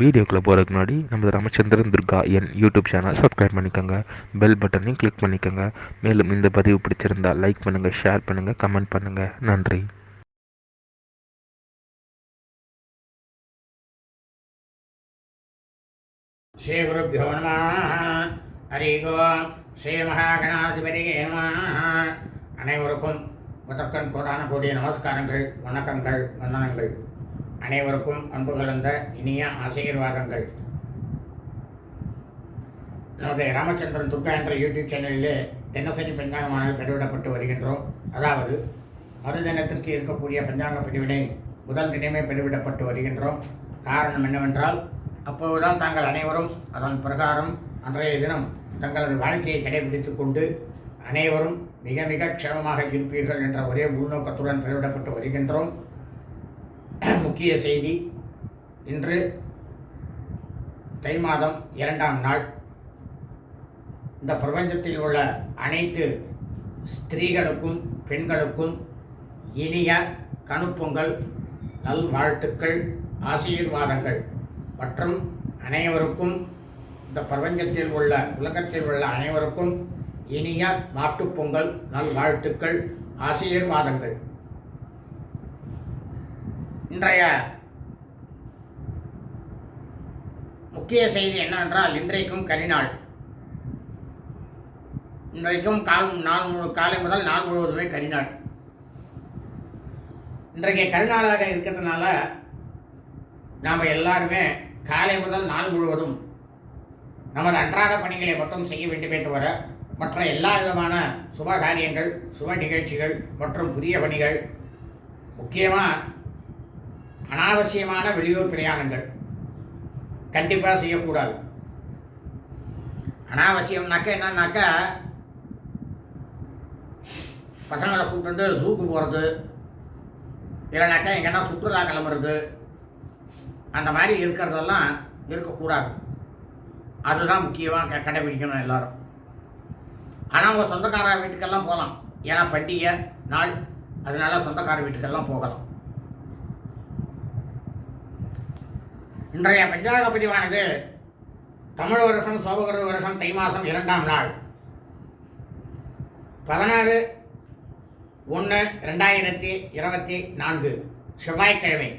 வீடியோக்குள்ளே போகிறதுக்கு முன்னாடி நம்ம ராமச்சந்திரன் துர்கா என் யூடியூப் சேனல் சப்ஸ்கிரைப் பண்ணிக்கோங்க. பெல் பட்டனையும் கிளிக் பண்ணிக்கோங்க. மேலும் இந்த பதிவு பிடிச்சிருந்தா லைக் பண்ணுங்கள் ஷேர் பண்ணுங்கள் கமெண்ட் பண்ணுங்கள் நன்றி. ஸ்ரீ ஸ்ரீகுருப்போ நம. ஹரி ஓம். ஸ்ரீ மகாகணாதிபதியே அனைவருக்கும் முதற்கண் கோடான கோடிய நமஸ்காரங்கள் வணக்கங்கள் வந்தனங்கள். அனைவருக்கும் அன்பு கலந்த இனிய ஆசீர்வாதங்கள். நமது ராமச்சந்திரன் துர்கா என்ற யூடியூப் சேனலிலே தினசரி பஞ்சாங்கமானது பதிவிடப்பட்டு வருகின்றோம். அதாவது மறுதினத்திற்கு இருக்கக்கூடிய பஞ்சாங்க பதிவினை முதல் தினமே பதிவிடப்பட்டு வருகின்றோம். காரணம் என்னவென்றால் அப்போதுதான் தாங்கள் அனைவரும் அதன் பிரகாரம் அன்றைய தினம் தங்களது வாழ்க்கையை கடைபிடித்துக் கொண்டு அனைவரும் மிக மிக க்ஷமமாக இருப்பீர்கள் என்ற ஒரே உள்நோக்கத்துடன் பெறவிடப்பட்டு வருகின்றோம். முக்கிய செய்தி. இன்று தை மாதம் இரண்டாம் நாள். இந்த பிரபஞ்சத்தில் உள்ள அனைத்து ஸ்திரீகளுக்கும் பெண்களுக்கும் இனிய கணுப்பொங்கல் நல்வாழ்த்துக்கள் ஆசீர்வாதங்கள். மற்றும் அனைவருக்கும் இந்த பிரபஞ்சத்தில் உள்ள உலகத்தில் உள்ள அனைவருக்கும் இனிய மாட்டுப்பொங்கல் நல்வாழ்த்துக்கள் ஆசீர்வாதங்கள். இன்றைய முக்கிய செய்தி என்னவென்றால் இன்றைக்கும் கரிநாள் இன்றைக்கும் கால் நாள் முழு காலை முதல் நாள் முழுவதுமே கரிநாள் இன்றைக்கு கரிநாளாக இருக்கிறதுனால நாம் எல்லாருமே காலை முதல் நாள் முழுவதும் நமது அன்றாட பணிகளை மட்டும் செய்ய வேண்டுமே தவிர மற்ற எல்லா விதமான சுப காரியங்கள் சுப நிகழ்ச்சிகள் மற்றும் புதிய பணிகள் முக்கியமாக அனாவசியமான வெளியூர் பிரயாணங்கள். கண்டிப்பாக செய்யக்கூடாது. அனாவசியம்னாக்க என்னன்னாக்கா பசங்களை கூப்பிட்டு வந்து ஜூக்கு போகிறது இல்லைனாக்கா எங்கன்னா சுற்றுலா கிளம்புறது அந்த மாதிரி இருக்கிறதெல்லாம் இருக்கக்கூடாது. அதுதான் முக்கியமாக க கடைபிடிக்கணும் எல்லோரும். ஆனால் உங்கள் சொந்தக்கார வீட்டுக்கெல்லாம் போகலாம். ஏன்னா பண்டிகை நாள் அதனால சொந்தக்கார வீட்டுக்கெல்லாம் போகலாம். இன்றைய பஞ்சாங்க பதிவானது தமிழ் வருஷம் சோபகர வருஷம் தை மாதம் இரண்டாம் நாள். பதினாறு ஒன்று ரெண்டாயிரத்தி இருபத்தி நான்கு செவ்வாய்க்கிழமை.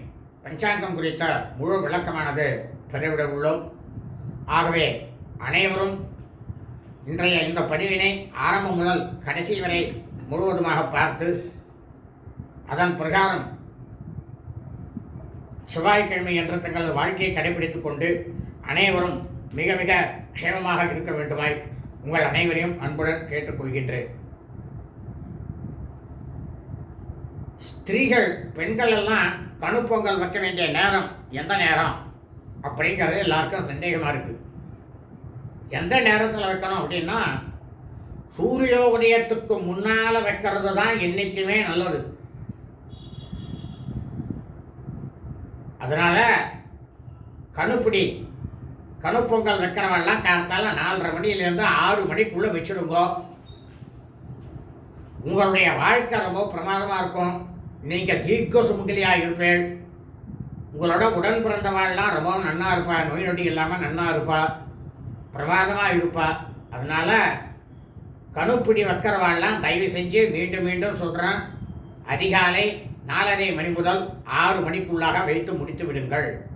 பஞ்சாங்கம் குறித்த முழு விளக்கமானது பதிவிட உள்ளோம். ஆகவே அனைவரும் இன்றைய இந்த பதிவினை ஆரம்பம் முதல் கடைசி வரை முழுவதுமாக பார்த்து அதன் பிரகாரம் செவ்வாய்க்கிழமை என்று தங்கள் வாழ்க்கையை கடைபிடித்துக் கொண்டு அனைவரும் மிக மிக க்ஷேமமாக இருக்க வேண்டுமாய் உங்கள் அனைவரையும் அன்புடன் கேட்டுக்கொள்கின்றேன். ஸ்திரீகள் பெண்கள் எல்லாம் கணுப்பொங்கல் வைக்க வேண்டிய நேரம் எந்த நேரம்? அப்படிங்கிறது எல்லாருக்கும் சந்தேகமாக இருக்குது எந்த நேரத்தில் வைக்கணும் அப்படின்னா சூரிய உதயத்துக்கு முன்னால் வைக்கிறது தான் என்றைக்குமே நல்லது. அதனால் கணுப்பிடி கணுப்பொங்கல் வைக்கிறவெல்லாம் காலத்தால் நாலரை மணிலேருந்து ஆறு மணிக்குள்ளே வச்சுடுங்கோ. உங்களுடைய வாழ்க்கை ரொம்ப பிரமாதமாக இருக்கும். நீங்கள் தீர்க்க சுமங்கலியாக இருப்பேன் உங்களோட உடன் பிறந்தவாள்லாம் ரொம்ப நன்னா இருப்பா. நோய் நொடி இல்லாமல் நன்னா இருப்பா. பிரமாதமாக இருப்பா. அதனால் கணுப்பிடி வைக்கிறவாள்லாம் தயவு செஞ்சு மீண்டும் மீண்டும் சொல்கிறேன் அதிகாலை நாலரை மணி முதல் ஆறு மணிக்குள்ளாக வைத்து முடித்து விடுங்கள்.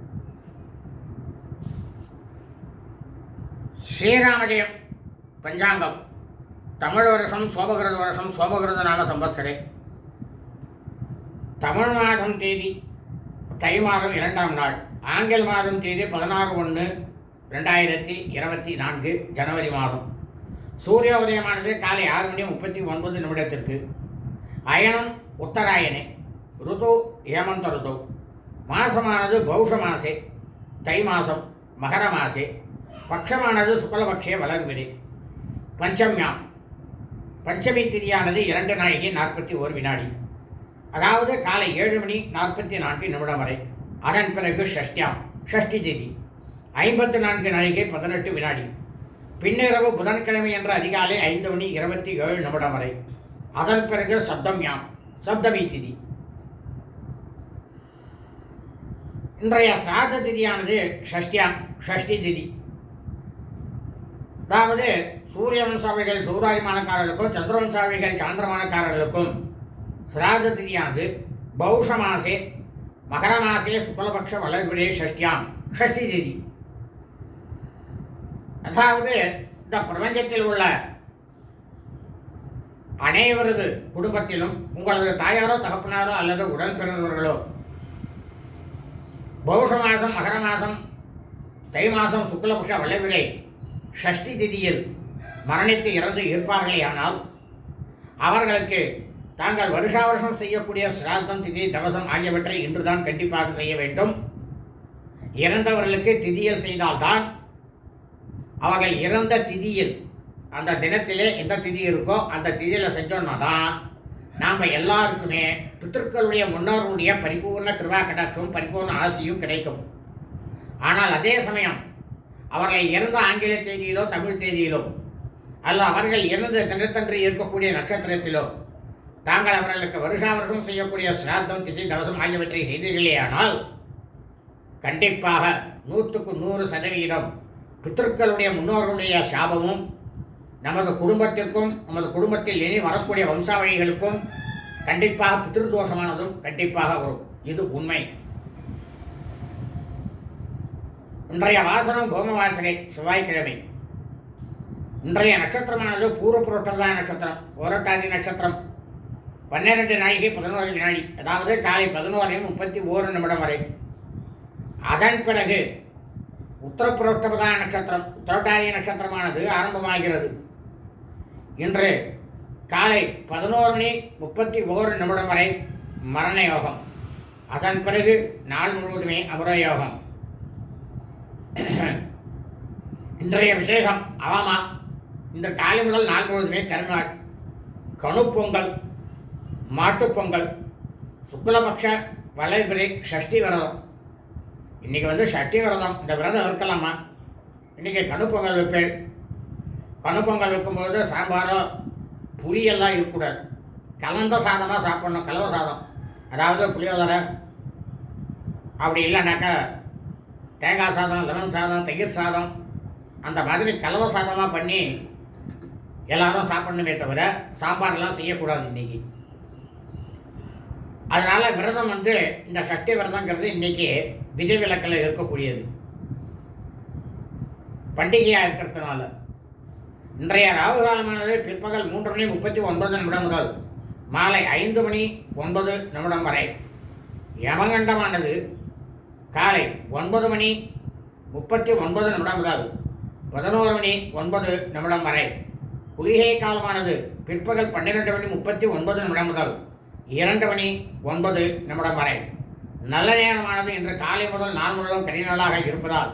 ஸ்ரீராமஜெயம் பஞ்சாங்கம். தமிழ் வருஷம் சோபகிருத வருஷம் சோபகிருத நாம சம்பத்சரே. தமிழ் மாதம் தேதி தை மாதம் இரண்டாம் நாள். ஆங்கில மாதம் தேதி பதினாறு ஒன்று ரெண்டாயிரத்தி இருபத்தி நான்கு ஜனவரி மாதம். சூரிய உதயமானது காலை ஆறு மணி முப்பத்தி ஒன்பது நிமிடத்திற்கு. அயனம் உத்தராயணே. ருது ஹேமந்த ருது மாசமானது பௌஷ மாசே தை மாதம் மகர மாசே பட்சமானது சுக்லபக்ஷே வளர்விடை பஞ்சம்யாம் பஞ்சமி திதியானது இரண்டு நாழிகை நாற்பத்தி ஓர் வினாடி அதாவது காலை ஏழு மணி நாற்பத்தி நான்கு நிமிடம் வரை அதன் பிறகு ஷஷ்டியாம் ஷஷ்டி திதி ஐம்பத்து நான்கு நாழிகை பதினெட்டு வினாடி பின்னிரவு புதன்கிழமை என்ற அதிகாலை ஐந்து மணி இருபத்தி ஏழு நிமிடம் வரை அதன் பிறகு சப்தம்யாம் சப்தமி திதி இன்றைய சாத திதியானது ஷஷ்டியாம் ஷஷ்டி திதி. அதாவது சூரிய வம்சாவளிகள் சூராயமானக்காரர்களுக்கும் சந்திரவம்சாவிகள் சாந்திரமானக்காரர்களுக்கும் சிராத திதியானது பௌஷ மாசே மகர மாசே சுக்லபக்ஷ வளர்பிழே ஷஷ்டியாம் ஷஷ்டி திதி. அதாவது இந்த பிரபஞ்சத்தில் உள்ள அனைவரது குடும்பத்திலும் உங்களது தாயாரோ தகப்பனாரோ அல்லது உடன் பிறந்தவர்களோ பௌஷ மாதம் மகர மாதம் தை மாதம் சுக்லபுஷ வளவிரை ஷஷ்டி திதியில் மரணித்து இறந்து இருப்பார்களே ஆனால் அவர்களுக்கு தாங்கள் வருஷா வருஷம் செய்யக்கூடிய சிராத்தம் திதி தவசம் ஆகியவற்றை இன்றுதான் கண்டிப்பாக செய்ய வேண்டும். இறந்தவர்களுக்கு திதியில் செய்தால்தான் அவர்கள் இறந்த திதியில் அந்த தினத்திலே எந்த திதி இருக்கோ அந்த திதியில் செஞ்சோன்னா தான் நாம் எல்லாருக்குமே பித்திருக்களுடைய முன்னோர்களுடைய பரிபூர்ண கிருபா கடாட்சமும் பரிபூர்ண ஆசையும் கிடைக்கும். ஆனால் அதே சமயம் அவர்கள் இறந்த ஆங்கில தேதியிலோ தமிழ் தேதியிலோ அல்ல அவர்கள் இறந்த தினத்தன்று இருக்கக்கூடிய நட்சத்திரத்திலோ தாங்கள் அவர்களுக்கு வருஷா வருஷம் செய்யக்கூடிய சிராத்தம் திதி தவசம் ஆகியவற்றை செய்தீர்களேயானால் கண்டிப்பாக நூற்றுக்கு நூறு சதவீதம் பித்திருக்களுடைய முன்னோர்களுடைய சாபமும் நமது குடும்பத்திற்கும் நமது குடும்பத்தில் இனி வரக்கூடிய வம்சாவழிகளுக்கும் கண்டிப்பாக பித்திருதோஷமானதும் கண்டிப்பாக வரும். இது உண்மை. இன்றைய வாசனம் கோம வாசனை செவ்வாய்க்கிழமை. இன்றைய நட்சத்திரமானது பூர்வ புரோட்டர்தான் நட்சத்திரம் ஓரட்டாதி நட்சத்திரம். பன்னிரண்டு நாளைக்கு பதினோரு வினாடி அதாவது காலை பதினோரு முப்பத்தி ஓரு நிமிடம் வரை. அதன் பிறகு உத்தரப்புரோட்டபதா நட்சத்திரம் உத்தரட்டாதி நட்சத்திரமானது ஆரம்பமாகிறது. இன்று காலை பதினோரு மணி முப்பத்தி ஓரு நிமிடம் வரை மரண யோகம். அதன் பிறகு நாள் முழுவதுமே அமர யோகம். இன்றைய விசேஷம் அவமா. இந்த காலை முதல் நாள் முழுவதுமே கருநாள். கணுப்பொங்கல் மாட்டுப்பொங்கல் சுக்லபக்ஷ வளைபிரி ஷஷ்டி விரதம். இன்றைக்கி வந்து ஷஷ்டி விரதம். இந்த விரதம் இருக்கலாமா? இன்றைக்கி கணுப்பொங்கல் வைப்பேன். கணுப்பொங்கல் வைக்கும்பொழுது சாம்பாரோ புளியெல்லாம் இருக்கக்கூடாது. கலந்த சாதமாக சாப்பிட்ணும் கலவை சாதம். அதாவது புளியோதரை. அப்படி இல்லைனாக்கா தேங்காய் சாதம் லெமன் சாதம் தயிர் சாதம் அந்த மாதிரி கலவை சாதமாக பண்ணி எல்லாரும் சாப்பிடணுமே தவிர சாம்பார்லாம் செய்யக்கூடாது இன்றைக்கி அதனால் விரதம் வந்து இந்த சஷ்டி விரதங்கிறது இன்றைக்கி விதிவிலக்கில் இருக்கக்கூடியது. பண்டிகையாக இருக்கிறதுனால. இன்றைய ராகு காலமானது பிற்பகல் மூன்று மணி முப்பத்தி ஒன்பது நிமிடம் முதல் மாலை ஐந்து மணி ஒன்பது நிமிடம் வரை. யமகண்டமானது காலை ஒன்பது மணி முப்பத்தி ஒன்பது நிமிடம் முதல் பதினோரு மணி ஒன்பது நிமிடம் வரை. குளிகை காலமானது பிற்பகல் பன்னிரெண்டு மணி முப்பத்தி ஒன்பது நிமிடம் முதல் இரண்டு மணி ஒன்பது நிமிடம் வரை. நல்ல நேரமானது இன்று காலை முதல் நாள் முழுவதும் கரிநாளாக இருப்பதால்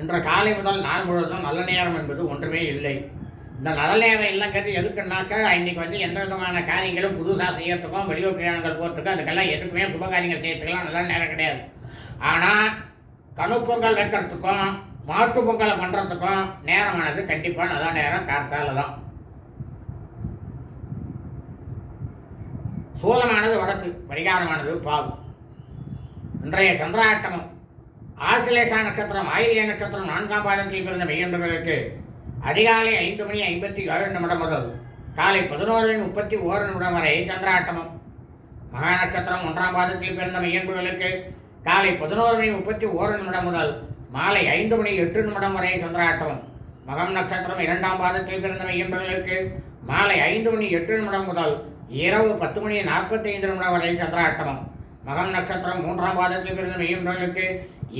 இன்று காலை முதல் நாள் முழுவதும் நல்ல நேரம் என்பது ஒன்றுமே இல்லை. இந்த நல்ல நேரம் இல்லைங்கிறது எதுக்குன்னாக்கா இன்னைக்கு வந்து எந்த விதமான காரியங்களும் புதுசாக செய்யறதுக்கும் வெளியூர் பிரயாணங்கள் போகிறதுக்கும் அதுக்கெல்லாம் எதுக்குமே சுப காரியங்கள் செய்யறதுக்கெல்லாம் நல்ல நேரம் கிடையாது. ஆனால் கணுப்பொங்கல் வைக்கிறதுக்கும் மாட்டு பொங்கலை பண்ணுறதுக்கும் நேரமானது கண்டிப்பாக நல்ல நேரம் கார்த்தால தான். சூலமானது வடக்கு பரிகாரமானது பால் இன்றைய சந்திராட்டமம் ஆசிலேஷா நட்சத்திரம் ஆயிலிய நட்சத்திரம் நான்காம் பாதத்தில் பிறந்த மெய்யன்பர்களுக்கு அதிகாலை ஐந்து மணி ஐம்பத்தி ஏழு நிமிடம் முதல் காலை பதினோரு முப்பத்தி ஓரு நிமிடம் வரை சந்திராட்டமம். மகா நட்சத்திரம் ஒன்றாம் பாதத்தில் பிறந்த மையன்புகளுக்கு காலை பதினோரு மணி முப்பத்தி ஓரு நிமிடம் முதல் மாலை ஐந்து மணி எட்டு நிமிடம் வரை சந்திராட்டமம். மகம் நட்சத்திரம் இரண்டாம் பாதத்தில் பிறந்த மையன்புகளுக்கு மாலை ஐந்து மணி எட்டு நிமிடம் முதல் இரவு பத்து மணி நாற்பத்தி ஐந்து நிமிடம் வரை சந்திராட்டமம். மகம் நட்சத்திரம் மூன்றாம் பாதத்தில் பிறந்த மையன்புகளுக்கு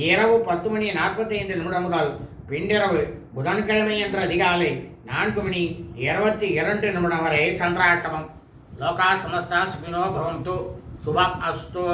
இரவு பத்து மணி நாற்பத்தி ஐந்து நிமிடம் முதல் பின்னிரவு புதன்கிழமை என்ற அதிகாலை நான்கு மணி இருபத்தி இரண்டு நிமிடம் வரை சந்திராட்டமம். லோகா சமஸ்தா சுகினோ பவந்து. சுபம் அஸ்தோ.